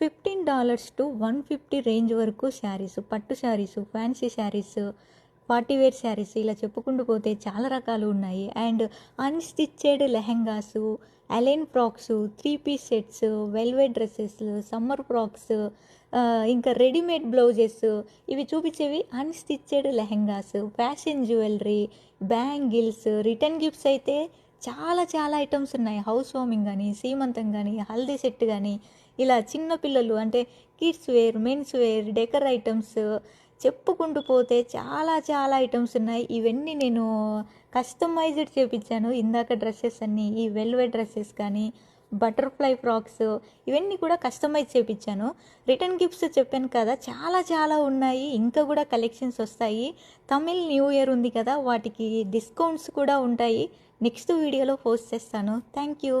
Fifteen dollars to one fifty range వరకు శారీస్ పట్టు sarees fancy sarees party wear sarees ఇలా చెప్పుకుంటూ పోతే చాలా రకాలు ఉన్నాయి. And unstitched lehengas A line frocks three piece sets velvet dresses summer frocks ఇంకా రెడీమేడ్ బ్లౌజెస్ ఇవి చూపించేవి unstitched lehengas fashion jewellery bangles return gifts అయితే చాలా చాలా ఐటమ్స్ ఉన్నాయి. హౌస్ వార్మింగ్ కానీ సీమంతం కానీ హల్దీ సెట్ కానీ ఇలా చిన్న పిల్లలు అంటే kids wear men's wear decor items చెప్పుకుంటూ పోతే చాలా చాలా ఐటమ్స్ ఉన్నాయి. ఇవన్నీ నేను కస్టమైజ్డ్ చేపించాను. ఇందాక డ్రెస్సెస్ అన్నీ ఈ వెల్వెట్ డ్రెస్సెస్ కానీ బటర్ఫ్లై ఫ్రాక్స్ ఇవన్నీ కూడా కస్టమైజ్ చేపించాను. రిటర్న్ గిఫ్ట్స్ చెప్పాను కదా చాలా చాలా ఉన్నాయి. ఇంకా కూడా కలెక్షన్స్ వస్తాయి. తమిళ్ న్యూ ఇయర్ ఉంది కదా వాటికి డిస్కౌంట్స్ కూడా ఉంటాయి. నెక్స్ట్ వీడియోలో పోస్ట్ చేస్తాను. Thank you.